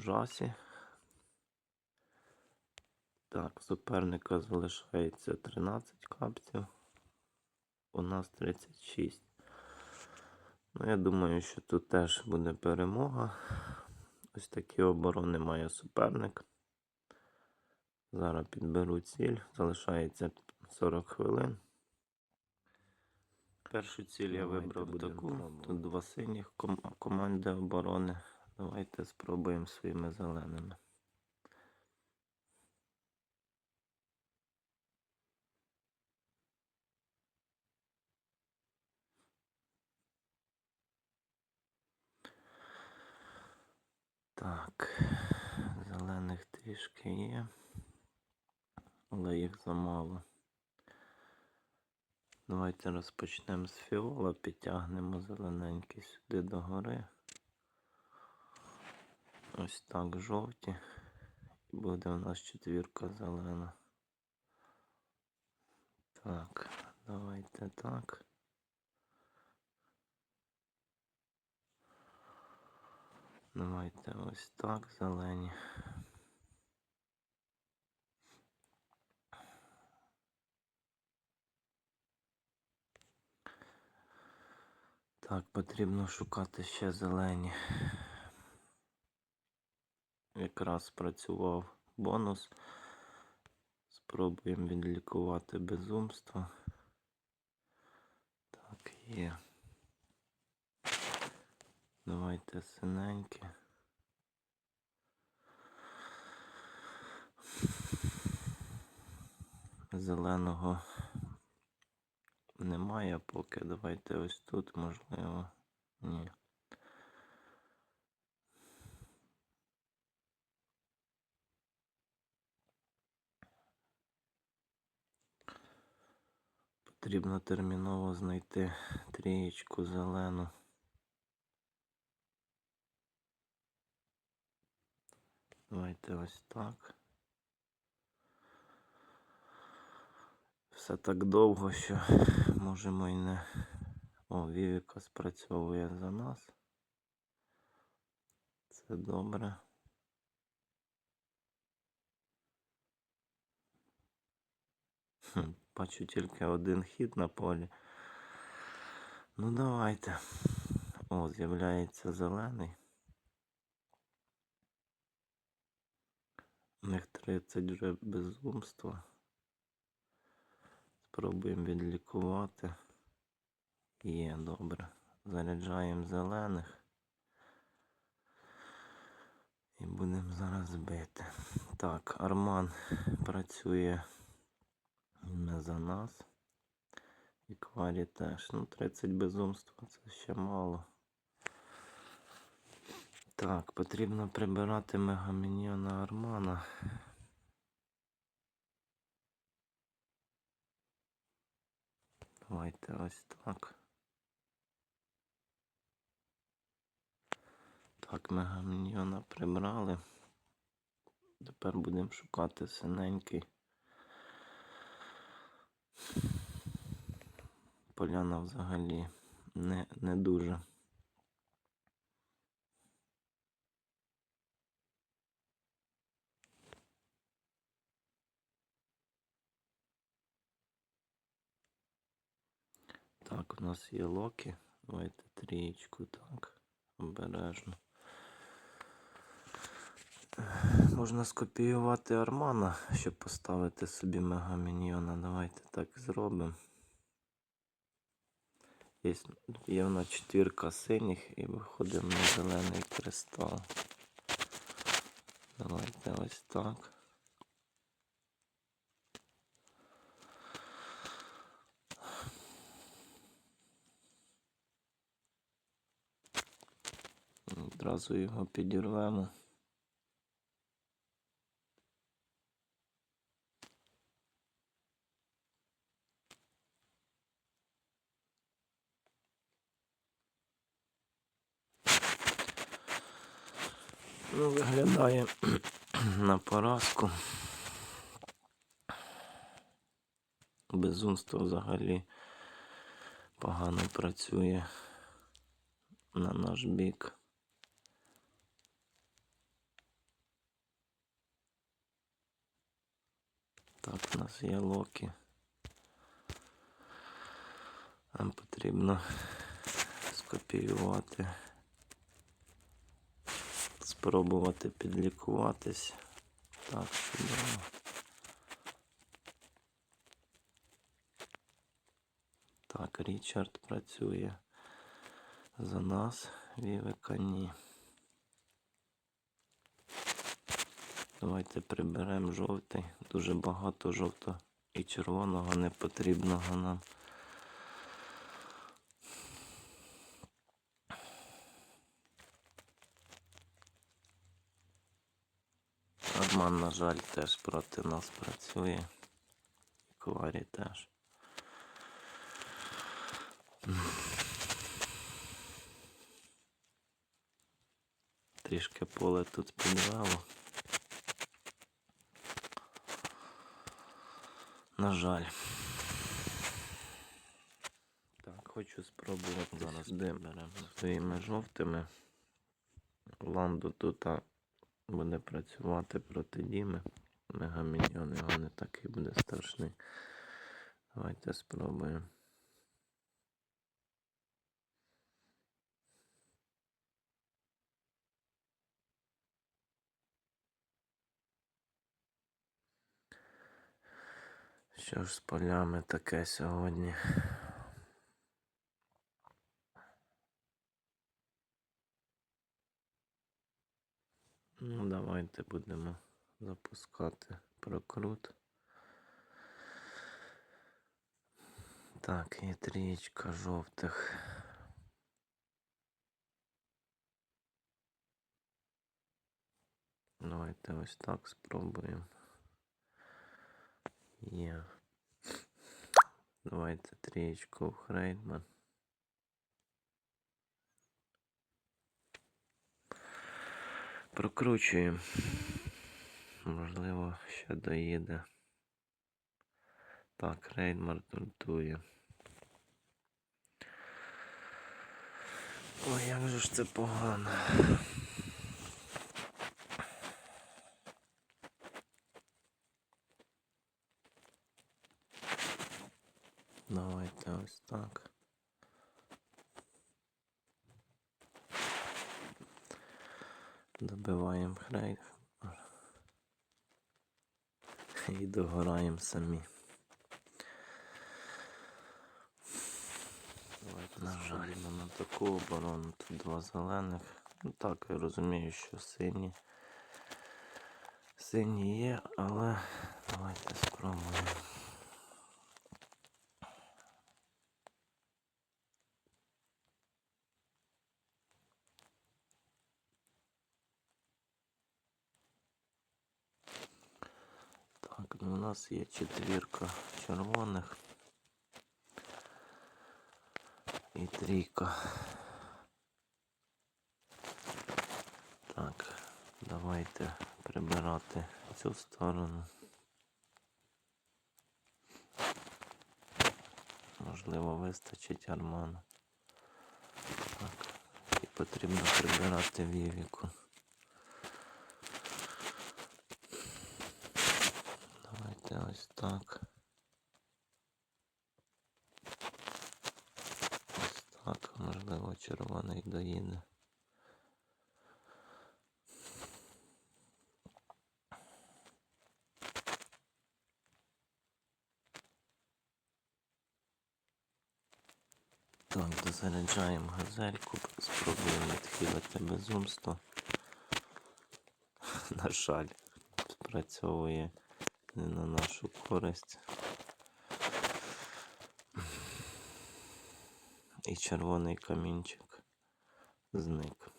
на жасі. Так, суперника залишається 13 капців. У нас 36. Ну, я думаю, що тут теж буде перемога. Ось такі оборони має суперник. Зараз підберу ціль. Залишається 40 хвилин. Першу ціль я вибрав таку. Тут два синіх ком- команди оборони. Давайте спробуємо своїми зеленими. Так, зелених трішки є, але їх замало. Давайте розпочнемо з фіола, підтягнемо зелененький сюди до гори. Ось так жовті. І буде у нас четвірка зелена. Так, давайте так. Давайте ось так зелені. Так, потрібно шукати ще зелені. Якраз спрацював бонус. Спробуємо відлікувати безумство. Так, є. Давайте синеньке. Зеленого немає поки. Давайте ось тут, можливо. Ні. Потрібно терміново знайти трієчку зелену. Давайте ось так. Все так довго, що можемо і не. О, Вівіка спрацьовує за нас. Це добре. Бачу тільки один хід на полі. Ну давайте. О, з'являється зелений. У них 30 вже безумства. Спробуємо відлікувати. Є, добре. Заряджаємо зелених. І будемо зараз бити. Так, Арман працює не за нас. І Кварі теж. Ну, 30 безумства це ще мало. Так, потрібно прибирати мегамініона Армана. Давайте ось так. Так, мегамініона прибрали. Тепер будемо шукати синенький. Поляна взагалі не, не дуже. Так, у нас є локи. Давайте трієчку, так. Обережно. Можна скопіювати Армана, щоб поставити собі мегаміньйона. Давайте так зробимо. Є, є в нас четвірка синіх і виходимо на зелений кристал. Давайте ось так. Одразу його підірвемо. Безумство взагалі погано працює на наш бік. Так, у нас є локи. Нам потрібно скопіювати, спробувати підлікуватись. Так, чудово. Так, Річард працює за нас, Вівека ні. Давайте приберемо жовтий. Дуже багато жовтого і червоного непотрібного нам. Арман, на жаль, теж проти нас працює. І Коварі теж. Трішки поле тут підвело. На жаль. Так, хочу спробувати зараз беремо своїми жовтими. Ландо тут буде працювати проти Діми. Мегаміньйон його не такий буде страшний. Давайте спробуємо. Що ж з полями таке сьогодні? Ну, давайте будемо запускати прокрут. Так, є трієчка жовтих. Давайте ось так спробуємо. Є. Давайте трієчку в Хрейдман. Прокручуємо. Можливо, ще доїде. Так, Рейнмар тунтує. Ой, як же ж це погано. Давайте ось так. Добиваємо хрейд. І догораємо самі. Давайте на жаль, на таку оборону. Тут два зелених. Ну так, я розумію, що сині. Сині є, але давайте спробуємо. Так, ну у нас є четвірка червоних і трійка. Так, давайте прибирати цю сторону. Можливо, вистачить арману. Так, і потрібно прибирати вівіку. Давайте ось так. Ось так, можливо, червоний доїде. Так, дозаряджаємо газельку, спробуємо відхилити безумство. На жаль, спрацьовує не на нашу користь. І червоний камінчик зник.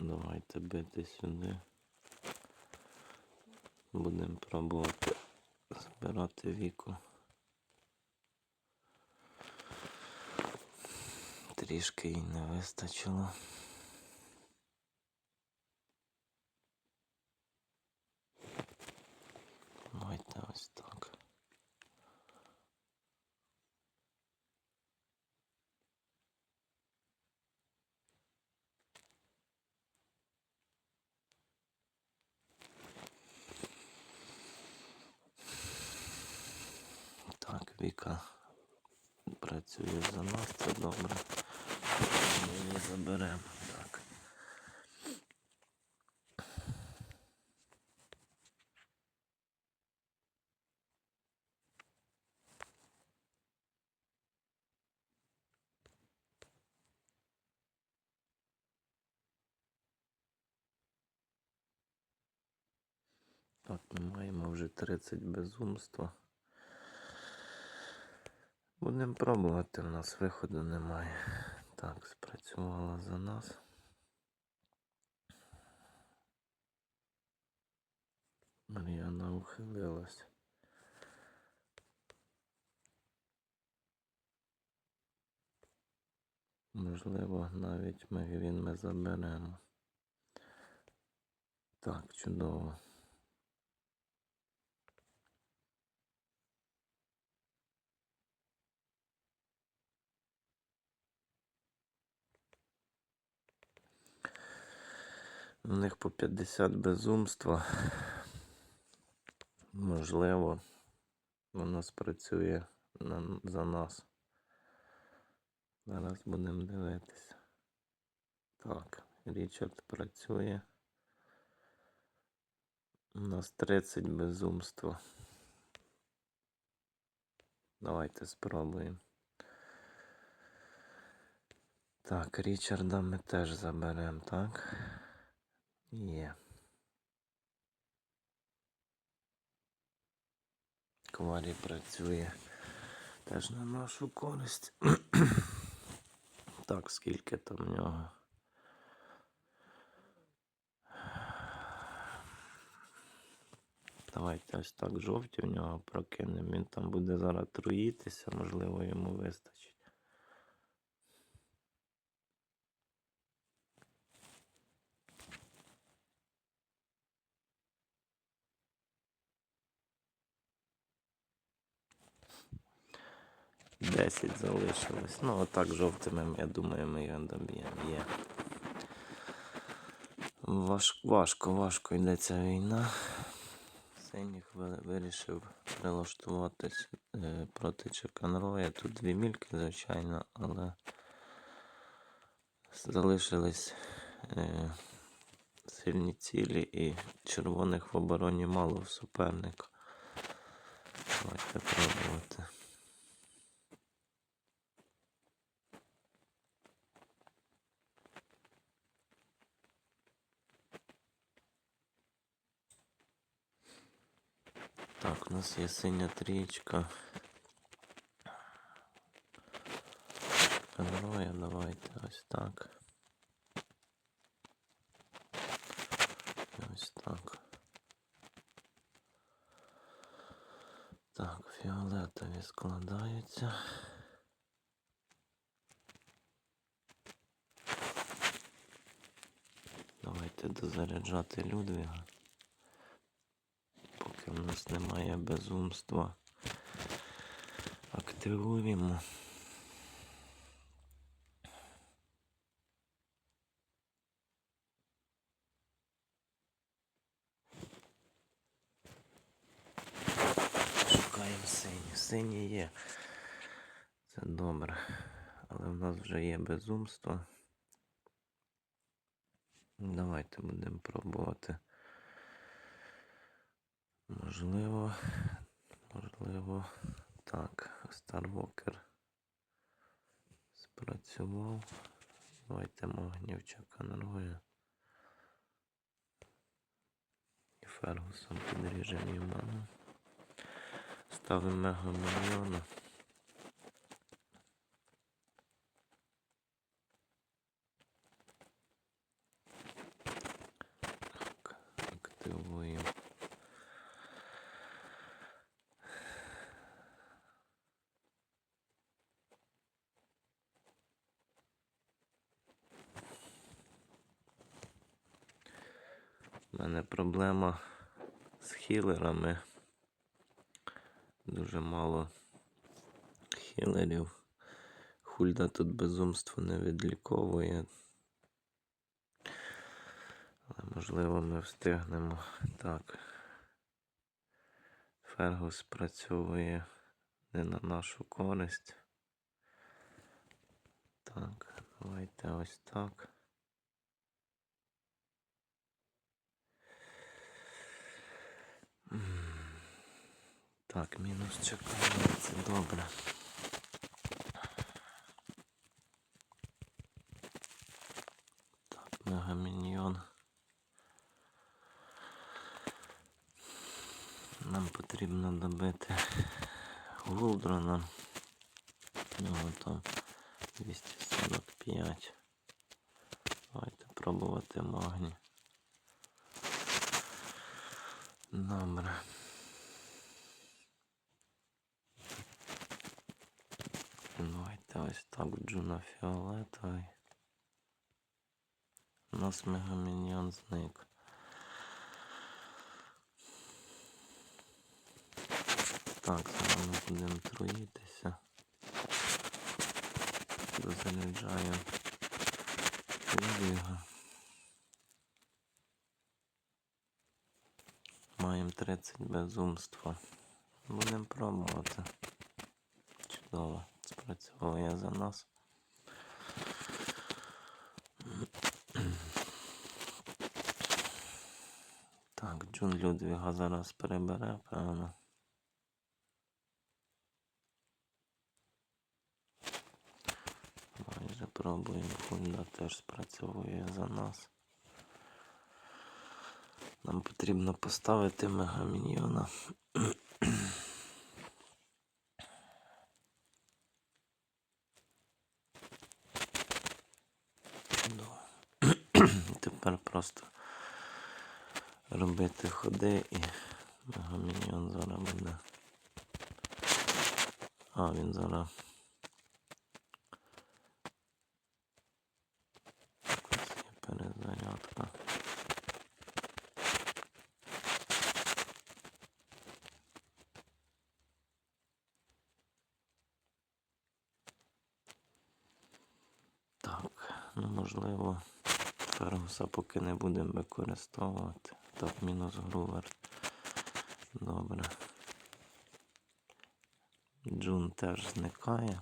Давайте бити сюди. Будемо пробувати збирати віку. Трішки їй не вистачило. Давайте працює за нас, це добре. Ми її заберемо. Так. Так, ми маємо вже 30 безумства. Будемо пробувати, у нас виходу немає. Так, спрацювала за нас. Мар'яна ухилилась. Можливо, навіть ми він ми заберемо. Так, чудово. У них по 50 безумства. Можливо, воно спрацює на, за нас. Зараз будемо дивитися. Так, Річард працює. У нас 30 безумства. Давайте спробуємо. Так, Річарда ми теж заберемо, так? Є. Кварі працює теж на нашу користь. так, скільки там в нього? Давайте ось так жовті в нього прокинемо. Він там буде зараз труїтися, можливо, йому вистачить. Десять залишилось. Ну, отак жовтими, я думаю, ми його доб'ємо. Є. Важ, важко, важко йде ця війна. Синіх вирішив прилаштуватись е, проти Чеканроя. Тут дві мільки, звичайно, але залишились е, сильні цілі і червоних в обороні мало в суперника. Давайте пробувати. Так, у нас є синя трічка. Героя, давайте ось так. Ось так. Так, фіолетові складаються. Давайте дозаряджати Людвіга. Нас немає безумства. Активуємо. Шукаємо сині. Сині є. Це добре. Але в нас вже є безумство. Давайте будемо пробувати. Можливо, можливо, так, Старвокер спрацював. Давайте Могнівчака нервує. І Фергусом підріжемо йому. Ставимо мега мільйона. Так, активуємо. У мене проблема з хілерами. Дуже мало хілерів. Хульда тут безумство не відліковує. Але можливо ми встигнемо. Так. Фергус працює не на нашу користь. Так, давайте ось так. Так, мінус чекає, це добре. Так, мегаміньйон. Нам потрібно добити Гулдрона. У нього там 245. Давайте пробувати магні. Добре. Давайте ось так Джуна фіолетовий. У нас мегаміньйон зник. Так, зараз ми будемо труїтися. Дозаряджаємо його. Маємо 30 безумства. Будемо пробувати. Чудово, спрацьовує за нас. Так, Джун Людвіга зараз перебере, певно. Майже пробуємо. Хунда теж спрацьовує за нас. Нам потрібно поставити мегаміньйона. Тепер просто робити ходи і мегаміньйон зараз буде. А, він зараз. Якось є перезарядка. Так, ну можливо, Фергуса поки не будемо використовувати. Так, мінус грувер. Добре. Джун теж зникає.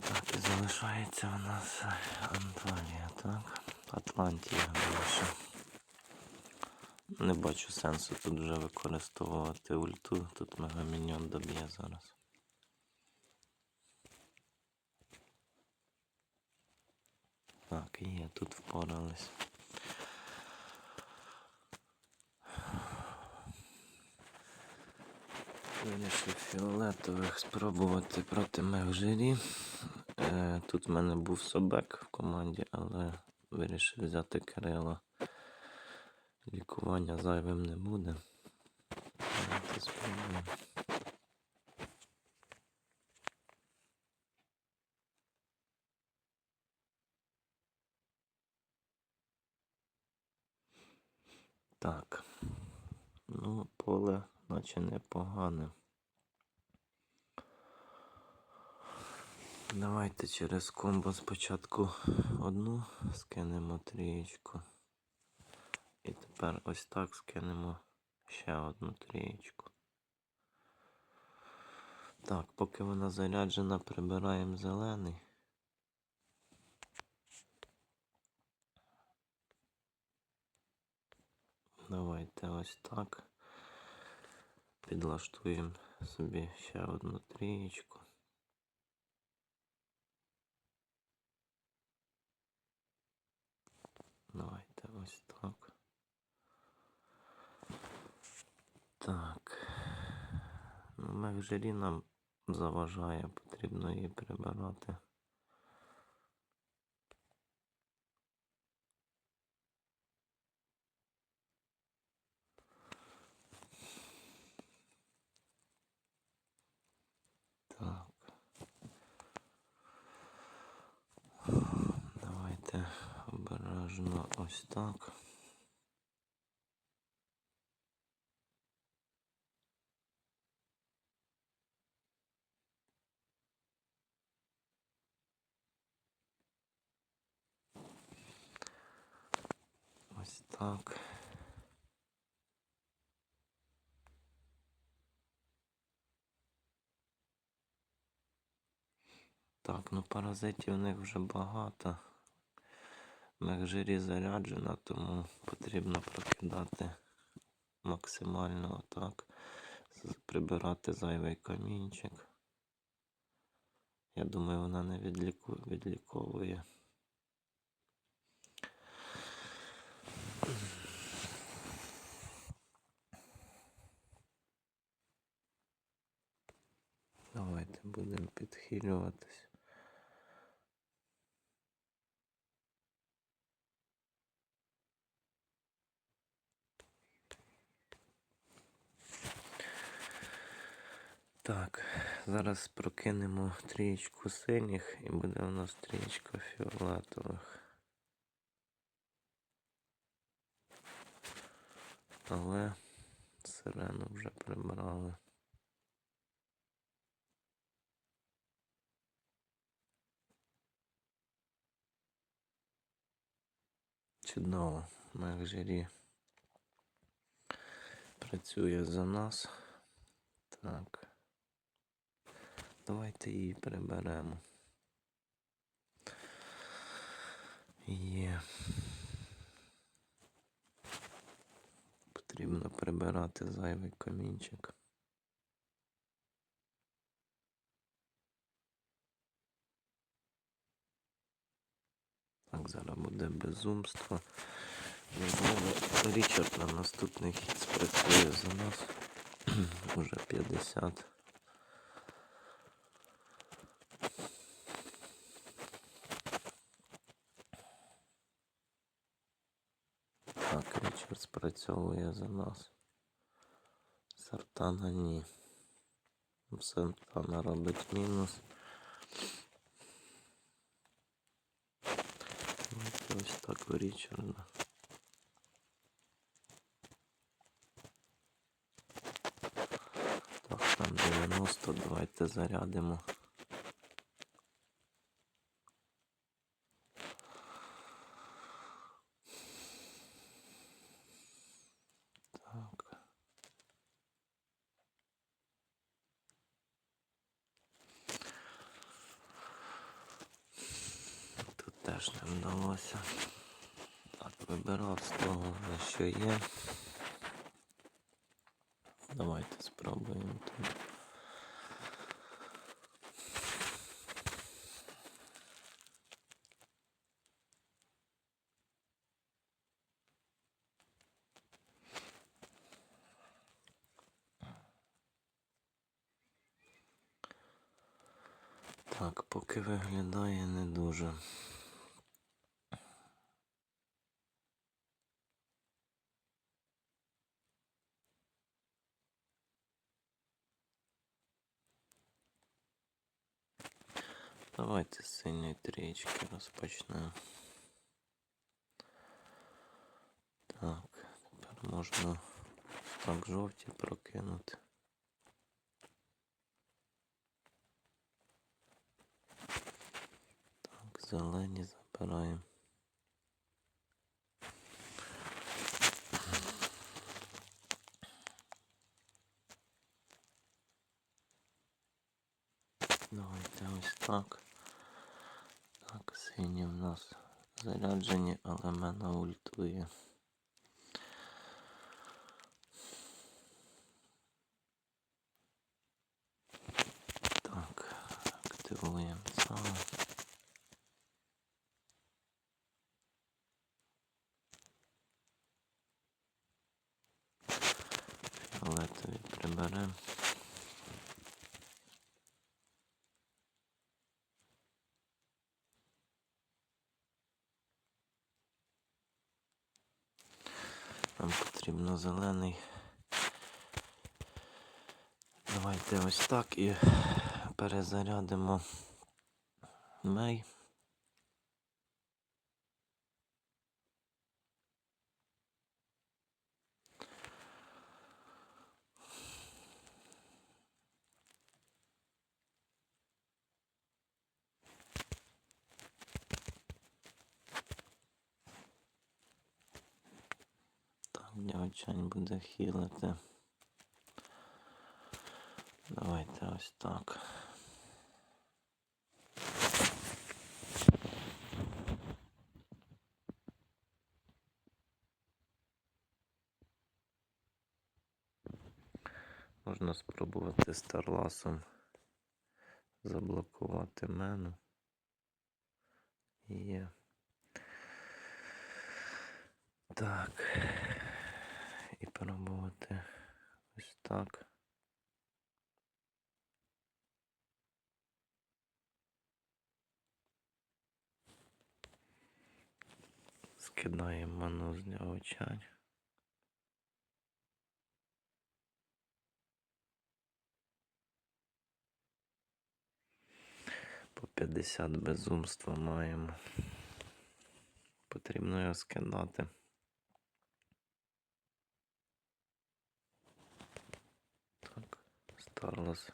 Так, і залишається у нас Анталія, так? Атлантія більше. Не бачу сенсу тут вже використовувати ульту. Тут мегаміньон доб'є зараз. Так, тут впорались. Вирішив фіолетових спробувати проти мегжирі. Е, тут в мене був собек в команді, але вирішив взяти Кирила. Лікування зайвим не буде. Спробуємо. Так. Ну, поле наче непогане. Давайте через комбо спочатку одну скинемо трієчку. І тепер ось так скинемо ще одну трієчку. Так, поки вона заряджена, прибираємо зелений. Давайте ось так. Підлаштуємо собі ще одну трієчку. Давайте ось так. Так. Ну, Мехжирі нам заважає, потрібно її прибирати. Так. Давайте обережно ось так. Ось так. Так, ну паразитів в них вже багато. Мегжирі заряджена, тому потрібно прокидати максимально отак. Прибирати зайвий камінчик. Я думаю, вона не відліковує. Давайте будемо підхилюватись. Так, зараз прокинемо трієчку синіх і буде у нас трієчка фіолетових. Але сирену вже прибрали. Чудово, Мегжирі працює за нас. Так. Давайте її приберемо. Є. Потрібно прибирати зайвий камінчик. Так, зараз буде безумство. Річард на наступний хід спрацює за нас. Уже 50. Так, Річард спрацьовує за нас. Сартана ні. Сартана робить мінус. Ось так у. Так, там 90, давайте зарядимо. Так. Тут теж вдалося. Так, вибирав з того, що є. Давайте спробуємо тут. Так, поки виглядає не дуже. з синьої трієчки розпочнемо. Так, тепер можна так жовті прокинути. Так, зелені забираємо. Давайте ось так. Так, Сині в нас заряджені, але мене ультує. Так, активуємо це. Фіолетові приберемо. Нам потрібно зелений. Давайте ось так і перезарядимо мей. відхилити. Давайте ось так. Можна спробувати старласом заблокувати мену. Є. Так. І пробувати ось так. Скидаємо ману з нього чань. По 50 безумства маємо. Потрібно його скидати. Так, Старлос.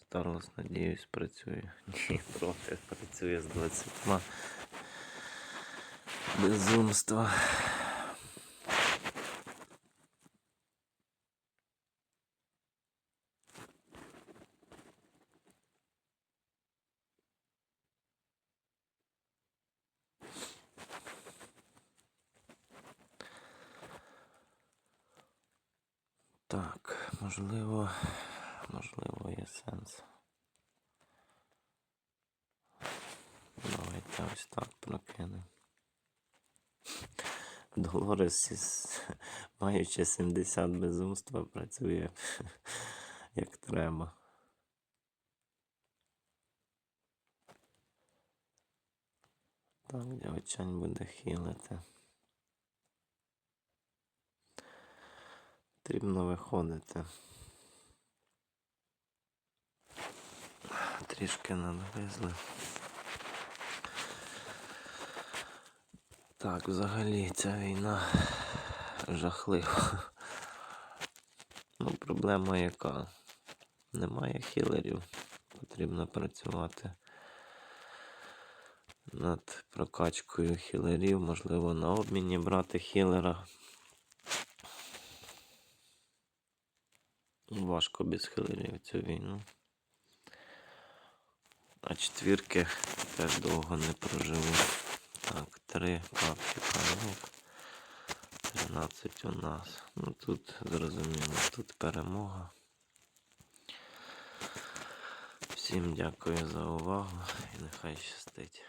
Старлос, надіюсь, працює. Ні, трохи працює з 20 безумства. Так, можливо, можливо, є сенс. Давайте ось так прокинемо. Долорес, маючи 70 безумства, працює як треба. Так, дівчань буде хілити. Потрібно виходити. Трішки надвезли. Так, взагалі ця війна жахлива. Ну, проблема яка? Немає хілерів. Потрібно працювати над прокачкою хілерів, можливо, на обміні брати хілера. Важко без хилерів цю війну. А четвірки теж довго не проживуть. Так, три капки канок. 13 у нас. Ну тут зрозуміло, тут перемога. Всім дякую за увагу і нехай щастить.